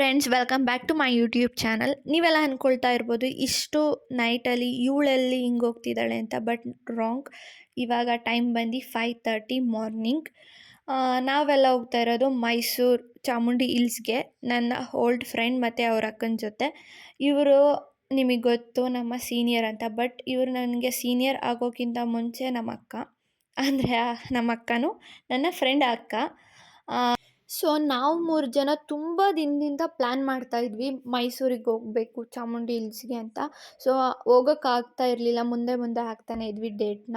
Friends welcome back to my YouTube channel ನೀವೆಲ್ಲ ಅಂದ್ಕೊಳ್ತಾ ಇರ್ಬೋದು, ಇಷ್ಟು ನೈಟಲ್ಲಿ ಇವಳಲ್ಲಿ ಹಿಂಗೆ ಹೋಗ್ತಿದ್ದಾಳೆ ಅಂತ ಬಟ್ ರಾಂಗ್ ಇವಾಗ ಟೈಮ್ ಬಂದು ಫೈವ್ ತರ್ಟಿ ಮಾರ್ನಿಂಗ್ ನಾವೆಲ್ಲ ಹೋಗ್ತಾ ಇರೋದು ಮೈಸೂರು ಚಾಮುಂಡಿ ಹಿಲ್ಸ್ಗೆ, ನನ್ನ ಓಲ್ಡ್ ಫ್ರೆಂಡ್ ಮತ್ತು ಅವ್ರ ಅಕ್ಕನ ಜೊತೆ. ಇವರು ನಿಮಗೆ ಗೊತ್ತು ನಮ್ಮ ಸೀನಿಯರ್ ಅಂತ ಬಟ್ ಇವರು ನನಗೆ ಸೀನಿಯರ್ ಆಗೋಕ್ಕಿಂತ ಮುಂಚೆ ನಮ್ಮ ಅಕ್ಕ ಅಂದರೆ ನಮ್ಮ ಅಕ್ಕನೂ ನನ್ನ ಫ್ರೆಂಡ್ ಅಕ್ಕ. ಸೊ, ನಾವು ಮೂರು ಜನ ತುಂಬ ದಿನದಿಂದ ಪ್ಲ್ಯಾನ್ ಮಾಡ್ತಾ ಇದ್ವಿ ಮೈಸೂರಿಗೆ ಹೋಗಬೇಕು, ಚಾಮುಂಡಿ ಹಿಲ್ಸ್ಗೆ ಅಂತ. ಸೊ ಹೋಗೋಕ್ಕಾಗ್ತಾ ಇರಲಿಲ್ಲ, ಮುಂದೆ ಮುಂದೆ ಹಾಕ್ತಾನೆ ಇದ್ವಿ ಡೇಟ್ನ.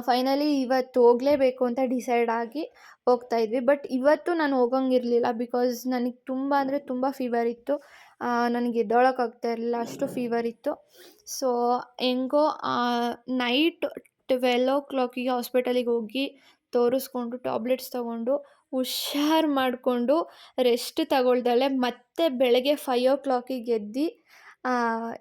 ಫೈನಲಿ ಇವತ್ತು ಹೋಗಲೇಬೇಕು ಅಂತ ಡಿಸೈಡ್ ಆಗಿ ಹೋಗ್ತಾ ಇದ್ವಿ. ಬಟ್ ಇವತ್ತು ನಾನು ಹೋಗಂಗಿರಲಿಲ್ಲ ಬಿಕಾಸ್ ನನಗೆ ತುಂಬ ಅಂದರೆ ತುಂಬ ಫೀವರ್ ಇತ್ತು. ನನಗೆ ಎದ್ದೊಳಕ್ಕಾಗ್ತಾ ಇರಲಿಲ್ಲ, ಅಷ್ಟು ಫೀವರ್ ಇತ್ತು. ಸೊ, ಹೆಂಗೋ ನೈಟ್ ಟ್ವೆಲ್ ಓ ಕ್ಲಾಕಿಗೆ ಹಾಸ್ಪಿಟಲಿಗೆ ಹೋಗಿ ತೋರಿಸ್ಕೊಂಡು ಟ್ಯಾಬ್ಲೆಟ್ಸ್ ತೊಗೊಂಡು ಹುಷಾರು ಮಾಡಿಕೊಂಡು ರೆಸ್ಟ್ ತಗೊಳ್ದಲೆ ಮತ್ತೆ ಬೆಳಗ್ಗೆ ಫೈವ್ ಓ ಕ್ಲಾಕಿಗೆ ಎದ್ದು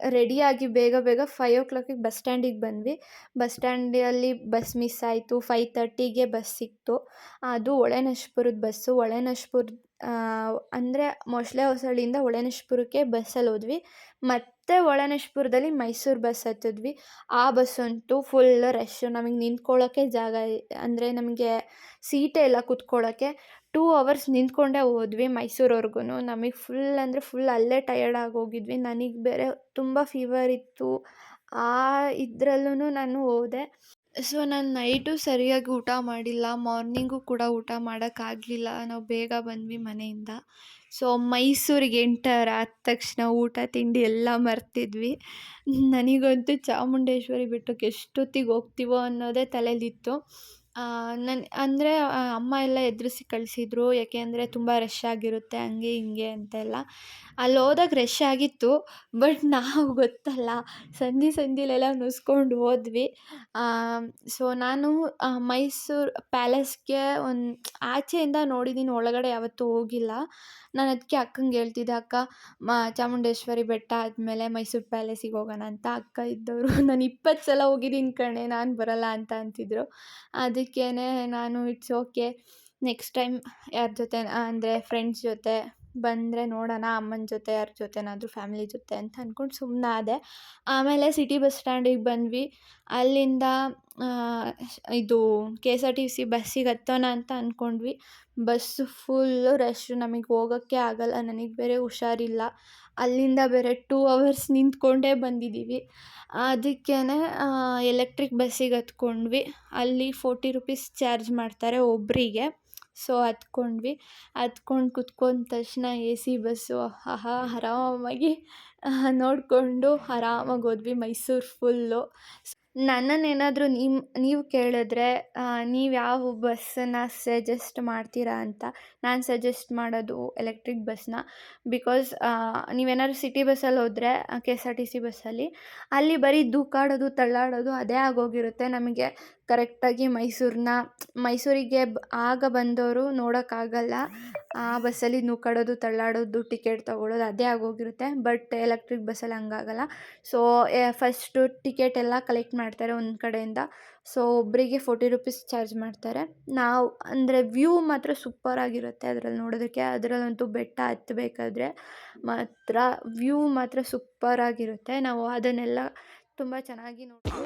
ರೆಡಿಯಾಗಿ ಬೇಗ ಬೇಗ ಫೈವ್ ಓ ಕ್ಲಾಕಿಗೆ ಬಸ್ ಸ್ಟ್ಯಾಂಡಿಗೆ ಬಂದ್ವಿ. ಬಸ್ ಸ್ಟ್ಯಾಂಡಲ್ಲಿ ಬಸ್ ಮಿಸ್ ಆಯಿತು. ಫೈವ್ ತರ್ಟಿಗೆ ಬಸ್ ಸಿಕ್ತು. ಅದು ಹೊಳೆನಶ್ಪುರದ ಬಸ್ಸು ಹೊಳೆನರಸೀಪುರ ಅಂದರೆ ಮೊಸಳೆ ಹೊಸಳ್ಳಿಯಿಂದ ಹೊಳೆನಶ್ಪುರಕ್ಕೆ ಬಸ್ಸಲ್ಲಿ ಹೋದ್ವಿ. ಮತ್ತೆ ಹೊಳೆನಶ್ಪುರದಲ್ಲಿ ಮೈಸೂರು ಬಸ್ ಹತ್ತಿದ್ವಿ. ಆ ಬಸ್ಸಂತೂ ಫುಲ್ ರಶ್ಶು ನಮಗೆ ನಿಂತ್ಕೊಳ್ಳೋಕ್ಕೆ ಜಾಗ ಅಂದರೆ ನಮಗೆ ಸೀಟೇ ಇಲ್ಲ ಕೂತ್ಕೊಳ್ಳೋಕ್ಕೆ ಟೂ ಅವರ್ಸ್ ನಿಂತ್ಕೊಂಡೇ ಹೋದ್ವಿ ಮೈಸೂರವ್ರಿಗೂ ನಮಗೆ ಫುಲ್ ಅಂದರೆ ಫುಲ್ ಅಲ್ಲೇ ಟಯರ್ಡ್ ಆಗಿ ಹೋಗಿದ್ವಿ. ನನಗೆ ಬೇರೆ ತುಂಬ ಫೀವರ್ ಇತ್ತು. ಆ ಇದರಲ್ಲೂ ನಾನು ಹೋದೆ. ಸೊ ನಾನು ನೈಟು ಸರಿಯಾಗಿ ಊಟ ಮಾಡಿಲ್ಲ. ಮಾರ್ನಿಂಗು ಕೂಡ ಊಟ ಮಾಡೋಕ್ಕಾಗಲಿಲ್ಲ ನಾವು ಬೇಗ ಬಂದ್ವಿ ಮನೆಯಿಂದ. ಸೊ ಮೈಸೂರಿಗೆ ಎಂಟರ್ ಆದ ತಕ್ಷಣ ಊಟ, ತಿಂಡಿ ಎಲ್ಲ ಮರ್ತಿದ್ವಿ. ನನಗಂತೂ ಚಾಮುಂಡೇಶ್ವರಿ ಬೆಟ್ಟಕ್ಕೆ ಎಷ್ಟೊತ್ತಿಗೆ ಹೋಗ್ತೀವೋ ಅನ್ನೋದೇ ತಲೆಯಲ್ಲಿತ್ತು ನನ್ನ ಅಂದರೆ ಅಮ್ಮ ಎಲ್ಲ ಎದುರಿಸಿ ಕಳಿಸಿದ್ರು. ಯಾಕೆ ಅಂದರೆ ತುಂಬ ರಶ್ ಆಗಿರುತ್ತೆ, ಹಂಗೆ ಹಿಂಗೆ ಅಂತೆಲ್ಲ ಅಲ್ಲಿ ಹೋದಾಗ ರಶ್ ಆಗಿತ್ತು. ಬಟ್ ನಾವು ಗೊತ್ತಲ್ಲ, ಸಂಧಿ ಸಂಧಿಲೆಲ್ಲ ನುಸ್ಕೊಂಡು ಹೋದ್ವಿ. ಸೊ ನಾನು ಮೈಸೂರು ಪ್ಯಾಲೇಸ್ಗೆ ಒಂದು, ಆಚೆಯಿಂದ ನೋಡಿದ್ದೀನಿ ಒಳಗಡೆ ಯಾವತ್ತೂ ಹೋಗಿಲ್ಲ. ನಾನು ಅದಕ್ಕೆ ಅಕ್ಕಂಗೆ ಹೇಳ್ತಿದ್ದೆ, ಅಕ್ಕ, ಮ, ಚಾಮುಂಡೇಶ್ವರಿ ಬೆಟ್ಟ ಆದಮೇಲೆ ಮೈಸೂರು ಪ್ಯಾಲೇಸಿಗೆ ಹೋಗೋಣ ಅಂತ. ಅಕ್ಕ ಇದ್ದವರು, ನಾನು ಇಪ್ಪತ್ತು ಸಲ ಹೋಗಿದ್ದೀನಿ ಕಣೆ, ನಾನು ಬರಲ್ಲ ಅಂತ ಅಂತಿದ್ರು. ಅದಕ್ಕೇ ನಾನು ಇಟ್ಸ್ ಓಕೆ ನೆಕ್ಸ್ಟ್ ಟೈಮ್ ಯಾರ ಜೊತೆ ಅಂದರೆ ಫ್ರೆಂಡ್ಸ್ ಜೊತೆ ಬಂದರೆ ನೋಡೋಣ ಅಮ್ಮನ ಜೊತೆ ಯಾರ ಜೊತೆನಾದರೂ ಫ್ಯಾಮಿಲಿ ಜೊತೆ ಅಂತ ಅಂದ್ಕೊಂಡು ಸುಮ್ಮನಾದೆ ಆಮೇಲೆ ಸಿಟಿ ಬಸ್ ಸ್ಟ್ಯಾಂಡಿಗೆ ಬಂದ್ವಿ ಅಲ್ಲಿಂದ ಇದು K S R T C ಬಸ್ಸಿಗೆ ಹತ್ತೋಣ ಅಂತ ಅಂದ್ಕೊಂಡ್ವಿ ಬಸ್ಸು ಫುಲ್ಲು ರಶ್ ನಮಗೆ ಹೋಗೋಕ್ಕೆ ಆಗಲ್ಲ ನನಗೆ ಬೇರೆ ಹುಷಾರಿಲ್ಲ ಅಲ್ಲಿಂದ ಬೇರೆ ಟೂ ಅವರ್ಸ್ ನಿಂತ್ಕೊಂಡೇ ಬಂದಿದ್ದೀವಿ. ಅದಕ್ಕೇ ಎಲೆಕ್ಟ್ರಿಕ್ ಬಸ್ಸಿಗೆ ಹತ್ಕೊಂಡ್ವಿ. ಅಲ್ಲಿ ಫೋರ್ಟಿ ರುಪೀಸ್ ಚಾರ್ಜ್ ಮಾಡ್ತಾರೆ ಒಬ್ಬರಿಗೆ ಸೊ ಹತ್ಕೊಂಡ್ವಿ. ಹತ್ಕೊಂಡು ಕುತ್ಕೊಂಡ ತಕ್ಷಣ ಎ ಸಿ ಬಸ್ಸು ಆಹಾ ಆರಾಮಾಗಿ ನೋಡಿಕೊಂಡು ಆರಾಮಾಗಿ ಹೋದ್ವಿ, ಮೈಸೂರು ಫುಲ್ಲು ನನ್ನನ್ನೇನಾದರೂ ನಿಮ್ಮ ನೀವು ಕೇಳಿದ್ರೆ ನೀವು ಯಾವ ಬಸ್ಸನ್ನು ಸಜೆಸ್ಟ್ ಮಾಡ್ತೀರಾ ಅಂತ ನಾನು ಸಜೆಸ್ಟ್ ಮಾಡೋದು ಎಲೆಕ್ಟ್ರಿಕ್ ಬಸ್ನ. ಬಿಕಾಸ್ ನೀವೇನಾದ್ರು ಸಿಟಿ ಬಸ್ಸಲ್ಲಿ ಹೋದರೆ K S R T C ಬಸ್ಸಲ್ಲಿ ಅಲ್ಲಿ ಬರೀ ದೂಕಾಡೋದು, ತಳ್ಳಾಡೋದು ಅದೇ ಆಗೋಗಿರುತ್ತೆ ನಮಗೆ. ಕರೆಕ್ಟಾಗಿ ಮೈಸೂರನ್ನ ಮೈಸೂರಿಗೆ ಆಗ ಬಂದವರು ನೋಡೋಕ್ಕಾಗಲ್ಲ. ಆ ಬಸ್ಸಲ್ಲಿ ನೂಕಾಡೋದು ತಳ್ಳಾಡೋದು ಟಿಕೆಟ್ ತೊಗೊಳೋದು ಅದೇ ಆಗೋಗಿರುತ್ತೆ. ಬಟ್ ಎಲೆಕ್ಟ್ರಿಕ್ ಬಸ್ಸಲ್ಲಿ ಹಂಗಾಗಲ್ಲ. ಸೊ ಫಸ್ಟು ಟಿಕೆಟ್ ಎಲ್ಲ ಕಲೆಕ್ಟ್ ಮಾಡ್ತಾರೆ ಒಂದು ಕಡೆಯಿಂದ. ಸೊ ಒಬ್ಬರಿಗೆ ಫೋರ್ಟಿ ರುಪೀಸ್ ಚಾರ್ಜ್ ಮಾಡ್ತಾರೆ. ನಾವು, ಅಂದರೆ ವ್ಯೂ ಮಾತ್ರ ಸೂಪರಾಗಿರುತ್ತೆ ಅದರಲ್ಲಿ ನೋಡೋದಕ್ಕೆ. ಅದರಲ್ಲಂತೂ ಬೆಟ್ಟ ಹತ್ತಬೇಕಾದ್ರೆ ಮಾತ್ರ ವ್ಯೂ ಮಾತ್ರ ಸೂಪರಾಗಿರುತ್ತೆ ನಾವು ಅದನ್ನೆಲ್ಲ ತುಂಬ ಚೆನ್ನಾಗಿ ನೋಡ್ತೀವಿ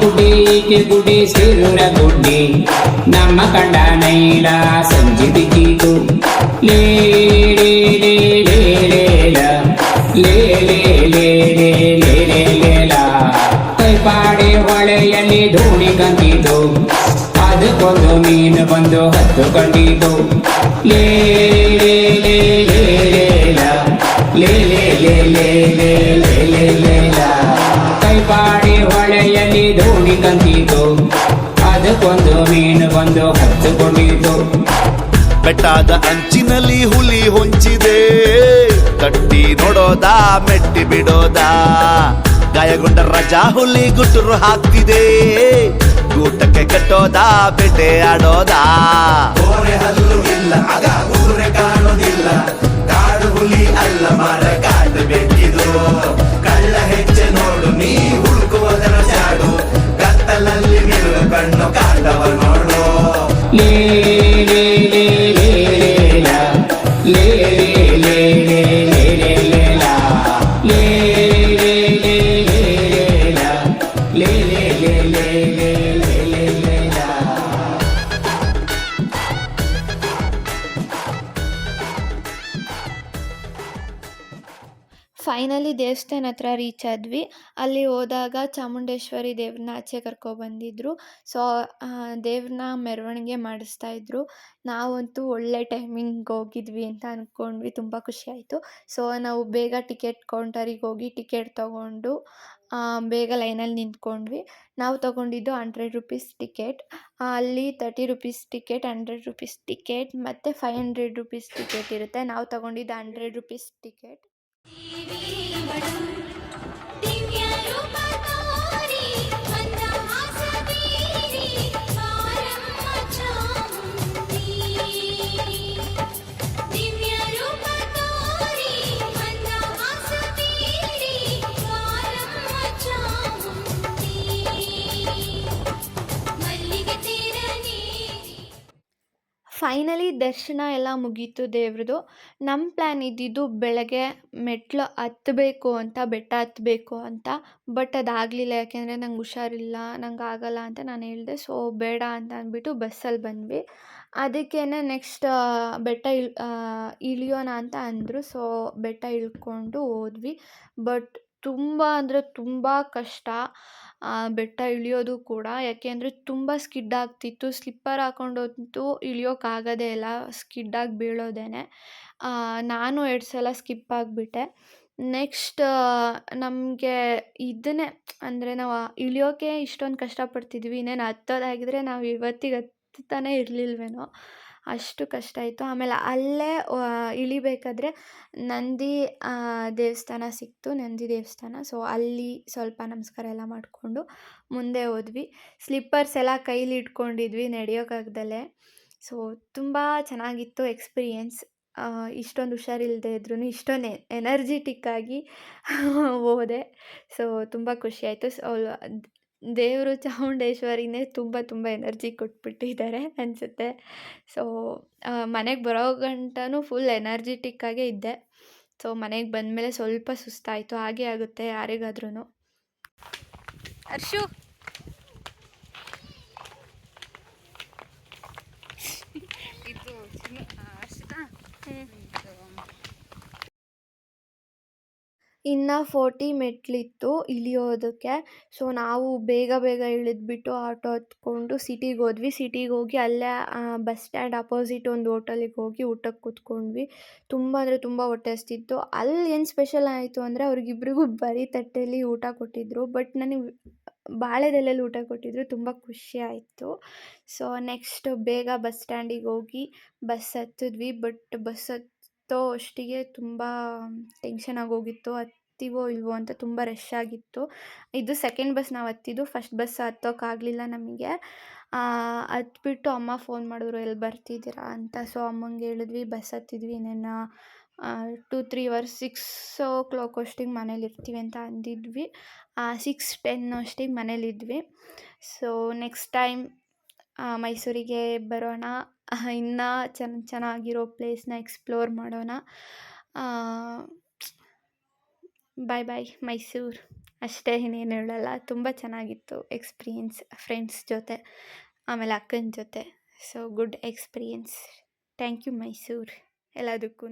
ಗುಡಿಗೆ ಗುಡಿ ಸಿರುರ ಗುಡಿ ನಮ್ಮ ಕಂಡ ನೈಲ ಸಂಜೆ ಬಿಗಿದು ಲೇ ಅದಕ್ಕೊಂದು ಮೀನು ಬಂದು ಹತ್ತು ಕಂಡಿತು ಲೇ ಲೇ ಲೇ ಲೇ ಲೇ ಲ. ಲೇ. ಕೈಪಾಡಿ ಹೊಳೆಯಲ್ಲಿ ಧೂಳಿ ಕಂದಿತು ಅದಕ್ಕೊಂದು ಮೀನು ಬಂದು ಹತ್ತುಕೊಂಡಿತು ಬೆಟ್ಟದ ಅಂಚಿನಲ್ಲಿ ಹುಲಿ ಹೊಂಚಿದೆ ಕಟ್ಟಿ ನೋಡೋದಾ ಮೆಟ್ಟಿ ಬಿಡೋದಾ ಗಾಯಗೊಂಡ ರಜಾ ಹುಲಿ ಗುಟ್ಟರು ಹಾಕ್ತಿದೆ ಗೂಟಕ್ಕೆ ಕಟ್ಟೋದಾ ಬೇಟೆ ಆಡೋದಾ? ಕೋರೆ ಹಲ್ಲು ಇಲ್ಲ ಆಗ ಊರೆ ಕಾಣೋದಿಲ್ಲ. ಕಾಡು ಹುಲಿ ಅಲ್ಲ ಮರ ಕಾಡು ಬೆಟ್ಟಿದು ಕಳ್ಳ ಹೆಜ್ಜೆ ನೋಡು ನೀ ಹುಡುಕುವುದರ ಜಾಡು. ಕತ್ತಲಲ್ಲಿ ನಿಲ್ಲು ಕಣ್ಣು ಕಾಡವ ನೋಡು. ಲೇ ಫೈನಲಿ ದೇವಸ್ಥಾನ ಹತ್ರ ರೀಚ್ ಆದ್ವಿ. ಅಲ್ಲಿ ಹೋದಾಗ ಚಾಮುಂಡೇಶ್ವರಿ ದೇವ್ರನ್ನ ಆಚೆ ಕರ್ಕೊಬಂದಿದ್ರು ಸೊ ದೇವ್ರನ್ನ ಮೆರವಣಿಗೆ ಮಾಡಿಸ್ತಾ ಇದ್ರು. ನಾವಂತೂ ಒಳ್ಳೆ ಟೈಮಿಂಗ್ ಹೋಗಿದ್ವಿ ಅಂತ ಅಂದ್ಕೊಂಡ್ವಿ ತುಂಬ ಖುಷಿ ಆಯಿತು. ಸೊ ನಾವು ಬೇಗ ಟಿಕೆಟ್ ಕೌಂಟರಿಗೆ ಹೋಗಿ ಟಿಕೆಟ್ ತೊಗೊಂಡು ಬೇಗ ಲೈನಲ್ಲಿ ನಿಂತ್ಕೊಂಡ್ವಿ. ನಾವು ತೊಗೊಂಡಿದ್ದು ಹಂಡ್ರೆಡ್ ರುಪೀಸ್ ಟಿಕೆಟ್ ಅಲ್ಲಿ thirty rupees ticket hundred rupees ticket ಮತ್ತು ಫೈವ್ ಹಂಡ್ರೆಡ್ ರುಪೀಸ್ ಟಿಕೆಟ್ ಇರುತ್ತೆ. ನಾವು ತೊಗೊಂಡಿದ್ದು ಹಂಡ್ರೆಡ್ ರುಪೀಸ್ ಟಿಕೆಟ್ ಫೈನಲಿ ದರ್ಶನ ಎಲ್ಲ ಮುಗೀತು ದೇವ್ರದು. ನಮ್ಮ ಪ್ಲ್ಯಾನ್ ಇದ್ದಿದ್ದು ಬೆಳಗ್ಗೆ ಮೆಟ್ಲು ಹತ್ತಬೇಕು ಅಂತ, ಬೆಟ್ಟ ಹತ್ತಬೇಕು ಅಂತ ಬಟ್ ಅದಾಗಲಿಲ್ಲ. ಯಾಕೆಂದರೆ ನಂಗೆ ಹುಷಾರಿಲ್ಲ, ನಂಗೆ ಆಗಲ್ಲ ಅಂತ ನಾನು ಹೇಳಿದೆ. ಸೊ ಬೇಡ ಅಂತ ಅಂದ್ಬಿಟ್ಟು ಬಸ್ಸಲ್ಲಿ ಬಂದ್ವಿ. ಅದಕ್ಕೇ ನೆಕ್ಸ್ಟ್ ಬೆಟ್ಟ ಇಳ್ ಇಳಿಯೋಣ ಅಂತ ಅಂದರು. ಸೊ ಬೆಟ್ಟ ಇಳ್ಕೊಂಡು ಹೋದ್ವಿ. ಬಟ್ ತುಂಬ ಅಂದರೆ ತುಂಬ ಕಷ್ಟ ಬೆಟ್ಟ ಇಳಿಯೋದು ಕೂಡ. ಯಾಕೆಂದರೆ ತುಂಬ ಸ್ಕಿಡ್ ಆಗ್ತಿತ್ತು. ಸ್ಲಿಪ್ಪರ್ ಹಾಕೊಂಡಂತೂ ಇಳಿಯೋಕ್ಕಾಗೋದೇ ಇಲ್ಲ. ಸ್ಕಿಡ್ಡಾಗಿ ಬೀಳೋದೇನೆ. ನಾನು ಎರಡು ಸಲ ಸ್ಕಿಪ್ ಆಗಿಬಿಟ್ಟೆ. ನೆಕ್ಸ್ಟ್ ನಮಗೆ ಇದನ್ನೇ, ಅಂದರೆ ನಾವು ಇಳಿಯೋಕೆ ಇಷ್ಟೊಂದು ಕಷ್ಟಪಡ್ತಿದ್ವಿ. ಇನ್ನೇನು ಹತ್ತೋದಾಗಿದ್ರೆ ನಾವು ಇವತ್ತಿಗೆ ಹತ್ತುತ್ತಾನೆ ಇರಲಿಲ್ವೇನೋ, ಅಷ್ಟು ಕಷ್ಟ ಆಯಿತು. ಆಮೇಲೆ ಅಲ್ಲೇ ಇಳಿಬೇಕಾದ್ರೆ ನಂದಿ ದೇವಸ್ಥಾನ ಸಿಕ್ತು, ನಂದಿ ದೇವಸ್ಥಾನ. ಸೊ, ಅಲ್ಲಿ ಸ್ವಲ್ಪ ನಮಸ್ಕಾರ ಎಲ್ಲ ಮಾಡಿಕೊಂಡು ಮುಂದೆ ಹೋದ್ವಿ. ಸ್ಲಿಪ್ಪರ್ಸ್ ಎಲ್ಲ ಕೈಲಿ ಇಟ್ಕೊಂಡಿದ್ವಿ ನಡೆಯೋಕ್ಕಾಗ್ದಲೇ ಸೊ, ತುಂಬ ಚೆನ್ನಾಗಿತ್ತು ಎಕ್ಸ್ಪೀರಿಯೆನ್ಸ್. ಇಷ್ಟೊಂದು ಹುಷಾರಿಲ್ಲದೆ ಇದ್ರೂ ಇಷ್ಟೊಂದು ಎನರ್ಜಿಟಿಕ್ಕಾಗಿ ಹೋದೆ. ಸೊ ತುಂಬ ಖುಷಿ ಆಯಿತು. ಸೊ ದೇವರು ಚಾಮುಂಡೇಶ್ವರಿನೇ ತುಂಬ ತುಂಬ ಎನರ್ಜಿ ಕೊಟ್ಬಿಟ್ಟಿದ್ದಾರೆ ಅನಿಸುತ್ತೆ. ಸೊ ಮನೆಗೆ ಬರೋ ಗಂಟನೂ ಫುಲ್ ಎನರ್ಜಿಟಿಕ್ಕಾಗೇ ಇದ್ದೆ. ಸೊ ಮನೆಗೆ ಬಂದಮೇಲೆ ಸ್ವಲ್ಪ ಸುಸ್ತಾಯಿತು. ಹಾಗೆ ಆಗುತ್ತೆ ಯಾರಿಗಾದ್ರೂ ಹರ್ಷು ಇದು ಚಿನ್ನು ಅರ್ಷಿತಾ ಇದು ಇನ್ನು ಫೋರ್ಟಿ ಮೆಟ್ಲಿತ್ತು ಇಳಿಯೋದಕ್ಕೆ. ಸೊ, ನಾವು ಬೇಗ ಬೇಗ ಇಳಿದ್ಬಿಟ್ಟು ಆಟೋ ಹತ್ಕೊಂಡು ಸಿಟಿಗೆ ಹೋದ್ವಿ. ಸಿಟಿಗೆ ಹೋಗಿ ಅಲ್ಲೇ ಬಸ್ ಸ್ಟ್ಯಾಂಡ್ ಅಪೋಸಿಟ್ ಒಂದು ಹೋಟೆಲಿಗೆ ಹೋಗಿ ಊಟಕ್ಕೆ ಕೂತ್ಕೊಂಡ್ವಿ. ತುಂಬ ಅಂದರೆ ತುಂಬ ಹೊಟ್ಟೆ ಹಸ್ತಿತ್ತು ಅಲ್ಲಿ ಏನು ಸ್ಪೆಷಲ್ ಆಯಿತು ಅಂದರೆ ಅವ್ರಿಗಿಬ್ರಿಗೂ ಬರೀ ತಟ್ಟೆಯಲ್ಲಿ ಊಟ ಕೊಟ್ಟಿದ್ದರು ಬಟ್ ನನಗೆ ಬಾಳೆದೆಲೆಯಲ್ಲಿ ಊಟ ಕೊಟ್ಟಿದ್ರು. ತುಂಬ ಖುಷಿ ಆಯಿತು. ಸೊ, ನೆಕ್ಸ್ಟ್ ಬೇಗ ಬಸ್ ಸ್ಟ್ಯಾಂಡಿಗೆ ಹೋಗಿ ಬಸ್ ಹತ್ತಿದ್ವಿ. ಬಟ್ ಬಸ್ ಹತ್ತೋ ಅಷ್ಟಿಗೆ ತುಂಬ ಟೆನ್ಷನ್ ಆಗೋಗಿತ್ತು. ಹತ್ತೀವೋ ಇಲ್ವೋ ಅಂತ ತುಂಬ ರಶ್ ಆಗಿತ್ತು. ಇದು ಸೆಕೆಂಡ್ ಬಸ್ ನಾವು ಹತ್ತಿದ್ದು. ಫಸ್ಟ್ ಬಸ್ ಹತ್ತೋಕ್ಕಾಗಲಿಲ್ಲ ನಮಗೆ. ಹತ್ಬಿಟ್ಟು ಅಮ್ಮ ಫೋನ್ ಮಾಡಿದ್ರು ಎಲ್ಲಿ ಬರ್ತಿದ್ದೀರಾ? ಅಂತ. ಸೊ ಅಮ್ಮಂಗೆ ಹೇಳಿದ್ವಿ, ಬಸ್ ಹತ್ತಿದ್ವಿ, ಇನ್ನೇನು two three hours six o'clock ಅಷ್ಟಿಗೆ ಮನೇಲಿ ಇರ್ತೀವಿ ಅಂತ ಅಂದಿದ್ವಿ. ಸಿಕ್ಸ್ ಟೆನ್ ಅಷ್ಟಿಗೆ ಮನೇಲಿದ್ವಿ ಸೊ ನೆಕ್ಸ್ಟ್ ಟೈಮ್ ಮೈಸೂರಿಗೆ ಬರೋಣ. ಇನ್ನೂ ಚೆನ್ನ ಚೆನ್ನಾಗಿರೋ ಪ್ಲೇಸ್ನ ಎಕ್ಸ್ಪ್ಲೋರ್ ಮಾಡೋಣ. ಬಾಯ್ ಬಾಯ್ ಮೈಸೂರು ಅಷ್ಟೇ ಇನ್ನೇನು ಹೇಳಲ್ಲ. ತುಂಬ ಚೆನ್ನಾಗಿತ್ತು ಎಕ್ಸ್ಪೀರಿಯೆನ್ಸ್ ಫ್ರೆಂಡ್ಸ್ ಜೊತೆ, ಆಮೇಲೆ ಅಕ್ಕನ ಜೊತೆ. So good experience thank you Mysuru ಎಲ್ಲದಕ್ಕೂ